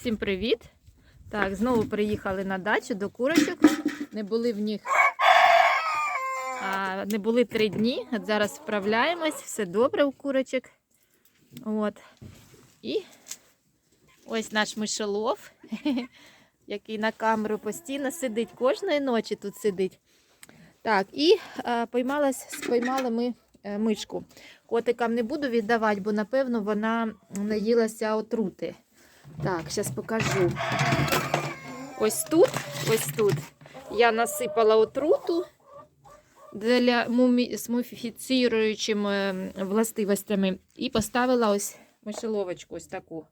Всім привіт! Так, знову приїхали на дачу до курочок. Не були в них а, не були три дні. От зараз вправляємось, все добре у курочок. От. І ось наш мишелов, який на камеру постійно сидить, кожної ночі тут сидить. Так, і а, поймалась, споймали ми е, мишку. Котикам не буду віддавати, бо напевно вона наїлася отрути. Так, зараз покажу. Ось тут, ось тут я насипала отруту для мумі... з муміфіціруючими властивостями і поставила ось мишеловочку, ось таку.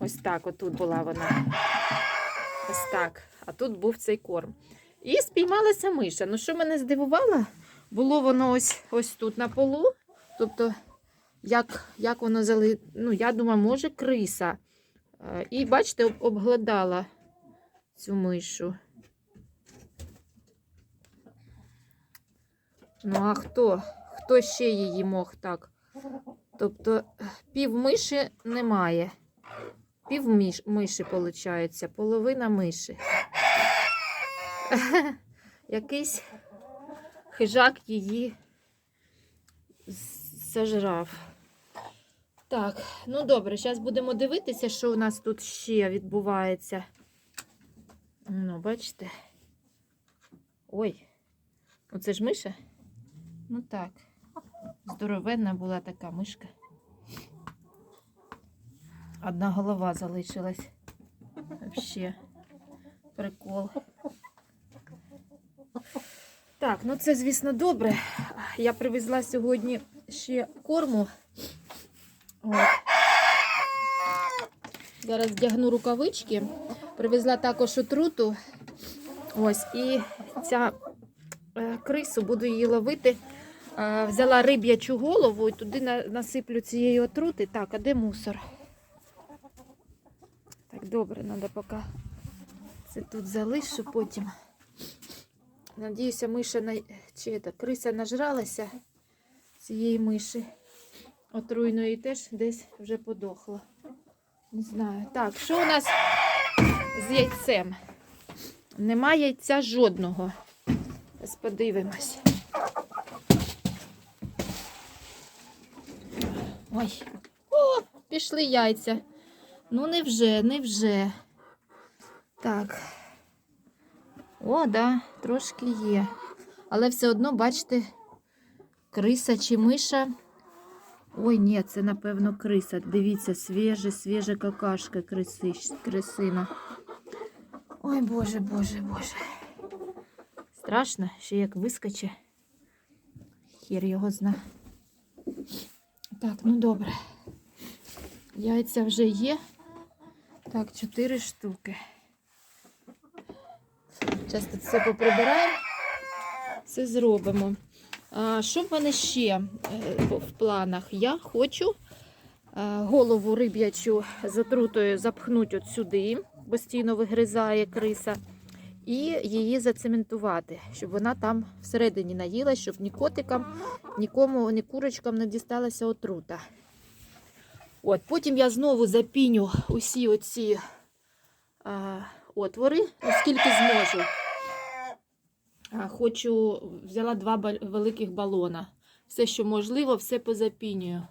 Ось так, отут була вона. Ось так. А тут був цей корм. І спіймалася миша. Ну, що мене здивувало, було воно ось ось тут на полу. Тобто, як, як воно зали... Ну, я думаю, може, криса. Е, І бачите, обгладала цю мишу. Ну, а хто? Хто ще її мог так? Тобто пів миші немає. Пів міш, миші, виходить, половина миші. Якийсь хижак її зажрав. Так, ну добре, зараз будемо дивитися, що у нас тут ще відбувається. Ну, бачите. Ой, оце ж миша? Ну так. Здоровенна була така мишка. Одна голова залишилась. Вообще. Прикол. Так, ну це, звісно, добре. Я привезла сьогодні ще корму. Зараз вдягну рукавички. Привезла також отруту. Ось, і ця е, крису буду її ловити. Взяла риб'ячу голову і туди насиплю цієї отрути. Так, а де мусор? Так, добре, треба поки це тут залишу потім. Надіюся, миша на... чи це, криса нажралася цієї миші. Отруйної теж десь вже подохла. Не знаю. Так, що у нас з яйцем? Нема яйця жодного. Зараз подивимось. Ой. О, пішли яйця. Ну, невже, невже. Так. О, да, трошки є. Але все одно, бачите, криса чи миша. Ой, ні, це, напевно, криса. Дивіться, свіжа, свіжа какашка криси, крисина. Ой, Боже, Боже, Боже. Страшно, ще як вискоче. Хір його зна. Так, ну добре. Яйця вже є. Так, чотири штуки. Зараз тут все поприбираємо, все зробимо. Що в мене ще е, в планах? Я хочу е, голову риб'ячу з отрутою запхнути от сюди, постійно вигризає криса, і її зацементувати, щоб вона там всередині наїла, щоб ні котикам, нікому, ні курочкам не дісталася отрута. От, потім я знову запіню усі оці а, отвори, оскільки зможу. Хочу, взяла два великих балона. Все, що можливо, все позапінюю.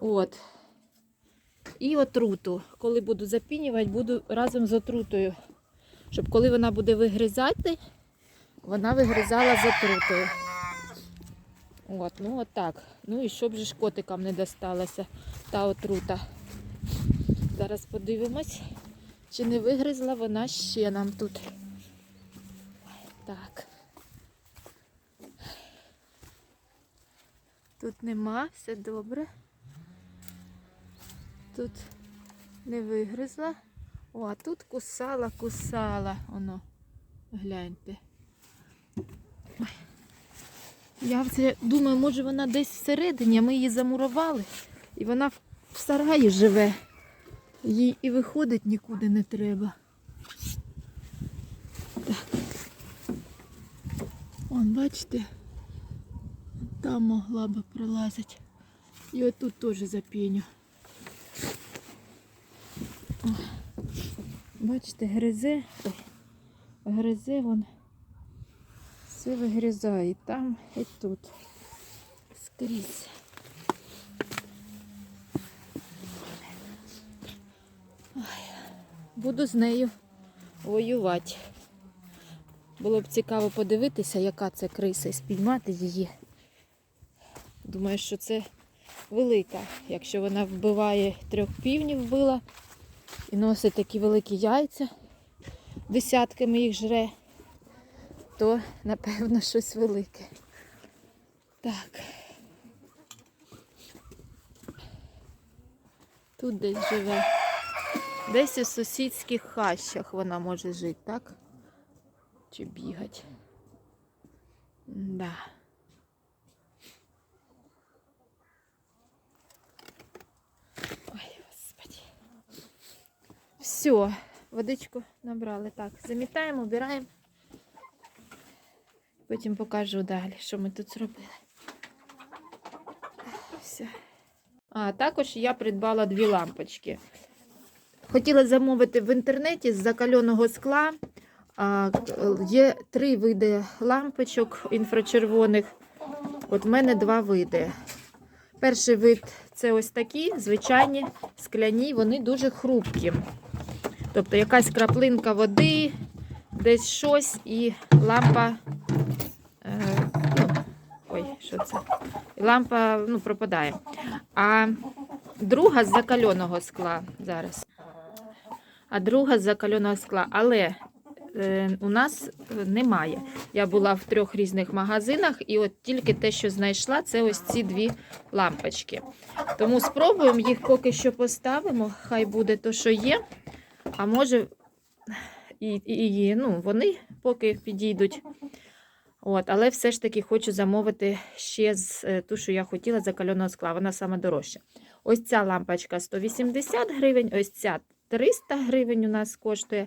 От. І отруту. Коли буду запінювати, буду разом з отрутою. Щоб коли вона буде вигризати, вона вигризала з отрутою. От, ну от так. Ну і щоб же котикам не досталася та отрута. Зараз подивимось, чи не вигризла вона ще нам тут. Так. Тут нема, все добре. Тут не вигризла. О, а тут кусала, кусала. Оно, гляньте. Я це думаю, може вона десь всередині, а ми її замурували. І вона в сараї живе. Їй і виходить нікуди не треба. Вон, бачите, там могла би пролазити. І отут теж запіню. Бачите, гризе, ой, гризе вон все вигрізає там, і тут. Скрізь. Буду з нею воювати. Було б цікаво подивитися, яка це криса, і спіймати її. Думаю, що це велика. Якщо вона вбиває трьох півнів вбила і носить такі великі яйця, десятками їх жре, то напевно щось велике. Так. Тут десь живе. Десь у сусідських хащах вона може жити, так? Чи бігати. Да. Ой, господи. Все, водичку набрали. Так, замітаємо, убираємо. Потім покажу далі, що ми тут зробили. Все. А також я придбала дві лампочки. Хотіла замовити в інтернеті з закальоного скла. А, є три види лампочок інфрачервоних. От в мене два види. Перший вид це ось такі, звичайні скляні, вони дуже хрупкі. Тобто якась краплинка води, десь щось, і лампа. Е, ну, ой, що це? Лампа ну, пропадає. А друга з закальоного скла зараз. А друга з закальоного скла. Але е, у нас немає. Я була в трьох різних магазинах, і от тільки те, що знайшла, це ось ці дві лампочки. Тому спробуємо їх поки що поставимо. Хай буде то, що є. А може, і, і, і ну, вони поки підійдуть. От, але все ж таки хочу замовити ще з е, ту, що я хотіла закальоного скла. Вона саме дорожча. Ось ця лампочка 180 гривень, ось ця 300 гривень у нас коштує.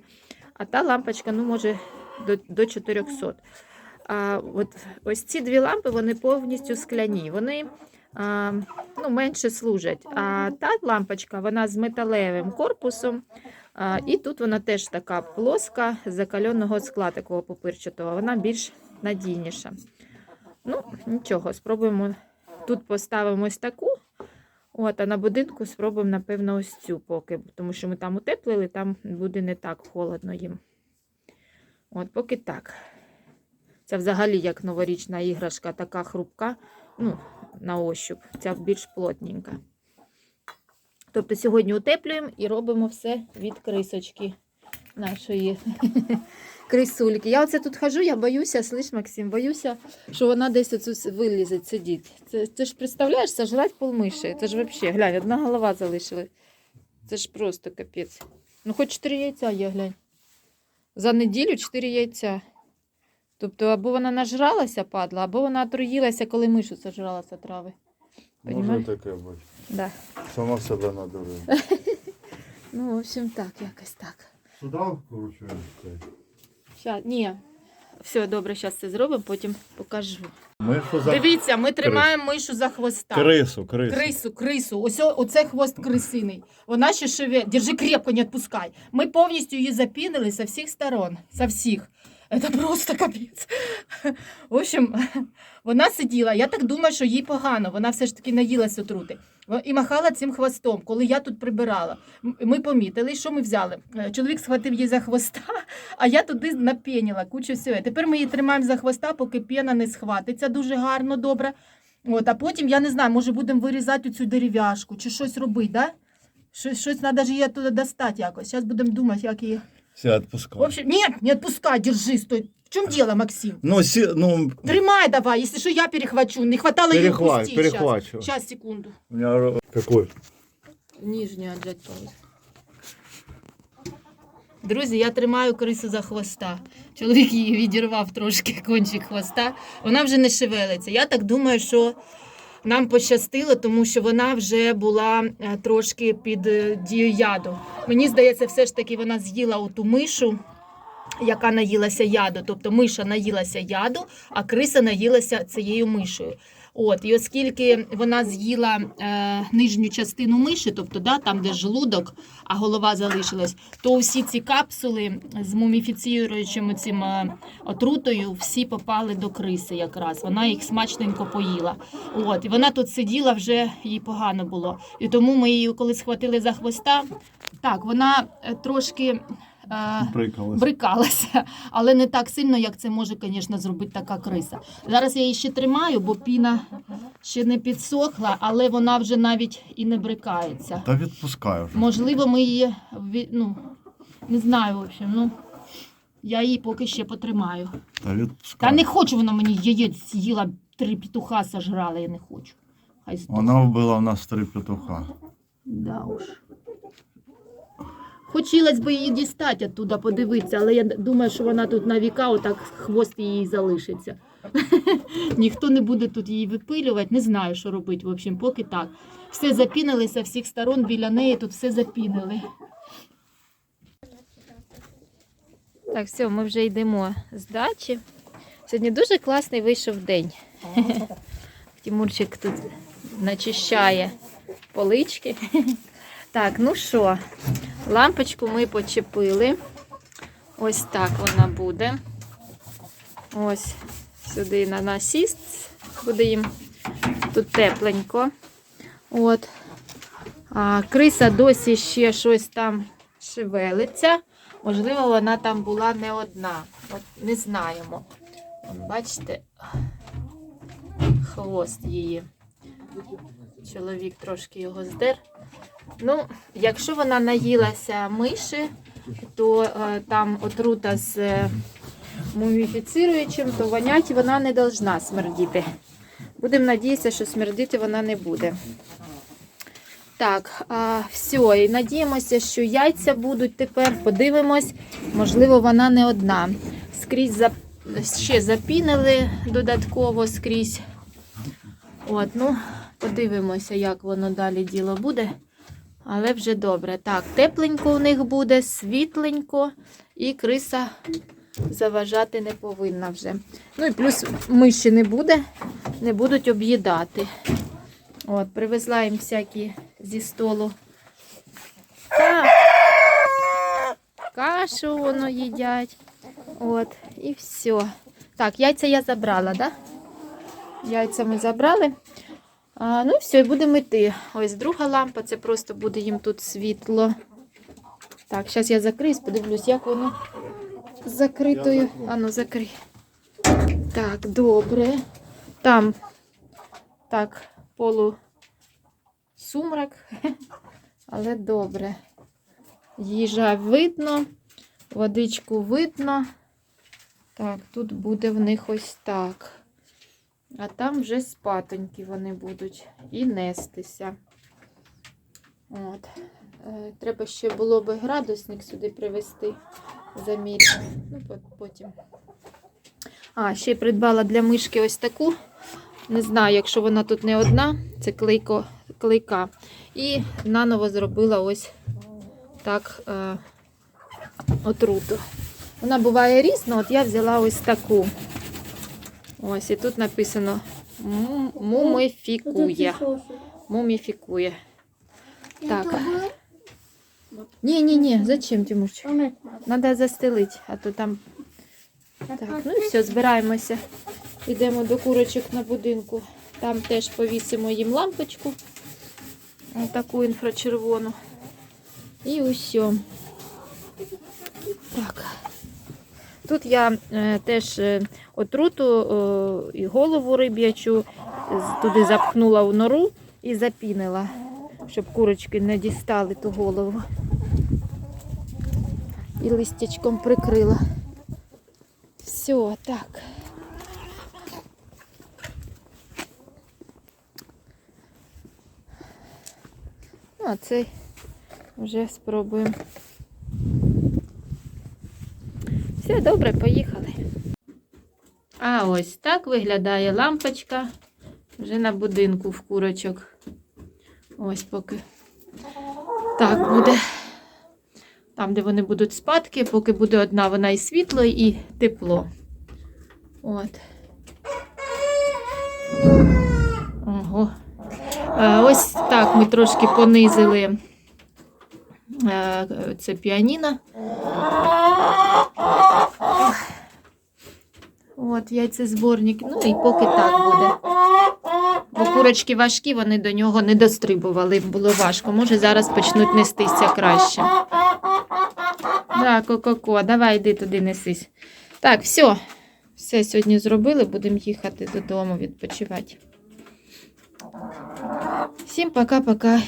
А та лампочка, ну, може, до, до 400. А, от, ось ці дві лампи вони повністю скляні. Вони а, ну, менше служать. А та лампочка вона з металевим корпусом. А, і тут вона теж така плоска закальоного скла, такого пупирчатого. Вона більш надійніша. Ну, нічого, спробуємо. Тут поставимо ось таку. От, а на будинку спробуємо, напевно, ось цю поки, тому що ми там утеплили, там буде не так холодно їм. От, поки так. Це взагалі як новорічна іграшка, така хрупка, ну, на ощуп. Ця більш плотненька. Тобто сьогодні утеплюємо і робимо все від крисочки нашої крисульки. Я оце тут хожу, я боюся, слиш, Максим, боюся, що вона десь оцю вилізе, сидіть. Це, це ж представляєш, сожрать полмиші. Це ж взагалі, глянь, одна голова залишилась. Це ж просто капець. Ну, хоч 4 яйця є, глянь. За неділю 4 яйця. Тобто, або вона нажралася, падла, або вона отруїлася, коли мишу сожралася трави. Може таке бути. Да. Сама себе надурила. Ну, в общем, так, якось так. Сюди вкручуємо. Ща, ні. Все, добре, зараз це зробимо, потім покажу. Мишу за Дивіться, ми тримаємо мишу за хвоста. крису, крису. Крису, крису. Ось о- оце хвост крисиний. Вона ще шеве. Держи крепко, не відпускай. Ми повністю її запінили з всіх сторон. Со всіх. Це просто капець. В общем, вона сиділа. Я так думаю, що їй погано. Вона все ж таки наїлась отрути. І махала цим хвостом, коли я тут прибирала. Ми помітили, що ми взяли. Е, Чоловік схватив її за хвоста, а я туди напеніла кучу всього. Тепер ми її тримаємо за хвоста, поки пена не схватиться дуже гарно, добре. От, а потім, я не знаю, може будемо вирізати цю дерев'яшку чи щось робити, да? Щось треба її туди достати якось. Зараз будемо думати, як її. Все. В общем, ні, не відпускай, держи, стой. В чому діло, Максим? Ну, сі, ну, Тримай давай, якщо що, я перехвачу. Не хватало її перехват, впустити. перехвачу. Сейчас, секунду. У меня... ро- Какой? Нижню отжать паузу. Друзі, я тримаю крису за хвоста. Чоловік її відірвав трошки кончик хвоста. Вона вже не шевелиться. Я так думаю, що нам пощастило, тому що вона вже була е, трошки під е, дією яду. Мені здається, все ж таки вона з'їла оту мишу, яка наїлася яду. Тобто миша наїлася яду, а криса наїлася цією мишею. От, і оскільки вона з'їла е, нижню частину миші, тобто да, там, де желудок, а голова залишилась, то усі ці капсули з муміфіціруючим цим е, отрутою всі попали до криси якраз. Вона їх смачненько поїла. От, і вона тут сиділа, вже їй погано було. І тому ми її, коли схватили за хвоста, так, вона е, трошки. Е, брикалася, але не так сильно, як це може, звісно, зробити така криса. Зараз я її ще тримаю, бо піна ще не підсохла, але вона вже навіть і не брикається. Та відпускаю вже. Можливо, ми її ну, не знаю, в общем, ну. Я її поки ще потримаю. Та Та не хочу вона мені яєць з'їла, три петуха сожрала, я не хочу. Хай. Вона вбила в нас три петуха. Да уж. Хотілося б її дістати оттуда, подивитися, але я думаю, що вона тут на віка, отак хвост її залишиться. Ніхто не буде тут її випилювати, не знаю, що робити. В общем, поки так. Все запінилися з всіх сторон біля неї, тут все запінили. Так, все, ми вже йдемо з дачі. Сьогодні дуже класний вийшов день. Тимурчик тут начищає полички. Так, ну що, лампочку ми почепили. Ось так вона буде. Ось сюди на насіст. Буде їм тут тепленько. От. А, криса досі ще щось там шевелиться. Можливо, вона там була не одна. От не знаємо. Бачите, хвост її. Чоловік трошки його здер. Ну, якщо вона наїлася миші, то е, там отрута з е, муміфіцируючим, то вонять вона не должна смердіти. Будемо надіятися, що смердіти вона не буде. Так, а, все, і надіємося, що яйця будуть тепер. Подивимось, можливо, вона не одна. Скрізь зап... ще запінили додатково скрізь. От, ну, подивимося, як воно далі діло буде. Але вже добре. Так, тепленько у них буде, світленько, і криса заважати не повинна вже. Ну і плюс миші не буде, не будуть об'їдати. От, привезла їм всякі зі столу. Так. Кашу воно їдять. От, і все. Так, яйця я забрала, так? Да? Яйця ми забрали. А, ну і все, і будемо йти. Ось друга лампа, це просто буде їм тут світло. Так, зараз я закриюсь, подивлюсь, як воно з закритою. А ну, закрий. Так, добре. Там так, полу сумрак, але добре. Їжа видно, водичку видно. Так, тут буде в них ось так. А там вже спатоньки вони будуть і нестися. От. Е, Треба ще було би градусник сюди привезти, заміряти. Ну, потім. А, ще придбала для мишки ось таку. Не знаю, якщо вона тут не одна, це клейко, клейка. І наново зробила ось так е, отруту. Вона буває різна, от я взяла ось таку. Ось, і тут написано «Му- мумифікує. Муміфікує. Так. Ні, ні, ні, зачем, Тимурчик? Треба застелити, а то там. Так, ну і все, збираємося. Йдемо до курочок на будинку. Там теж повісимо їм лампочку. Ось Таку інфрачервону. І усе. Так. Тут я е, теж е, отруту і голову риб'ячу туди запхнула в нору і запінила, щоб курочки не дістали ту голову. І листячком прикрила. Все, так. Ну, а цей вже спробуємо. Все добре, поїхали. А ось так виглядає лампочка вже на будинку в курочок. Ось поки так буде. Там, де вони будуть спадки, поки буде одна, вона і світло, і тепло. От. О. Е, Ось так ми трошки понизили е, це піаніно. От, яйцезборник. Ну і поки так буде. Бо курочки важкі, вони до нього не дострибували, було важко. Може, зараз почнуть нестися краще. Так, ко-ко-ко, давай йди туди несись. Так, все. Все сьогодні зробили, будемо їхати додому відпочивати. Всім пока-пока.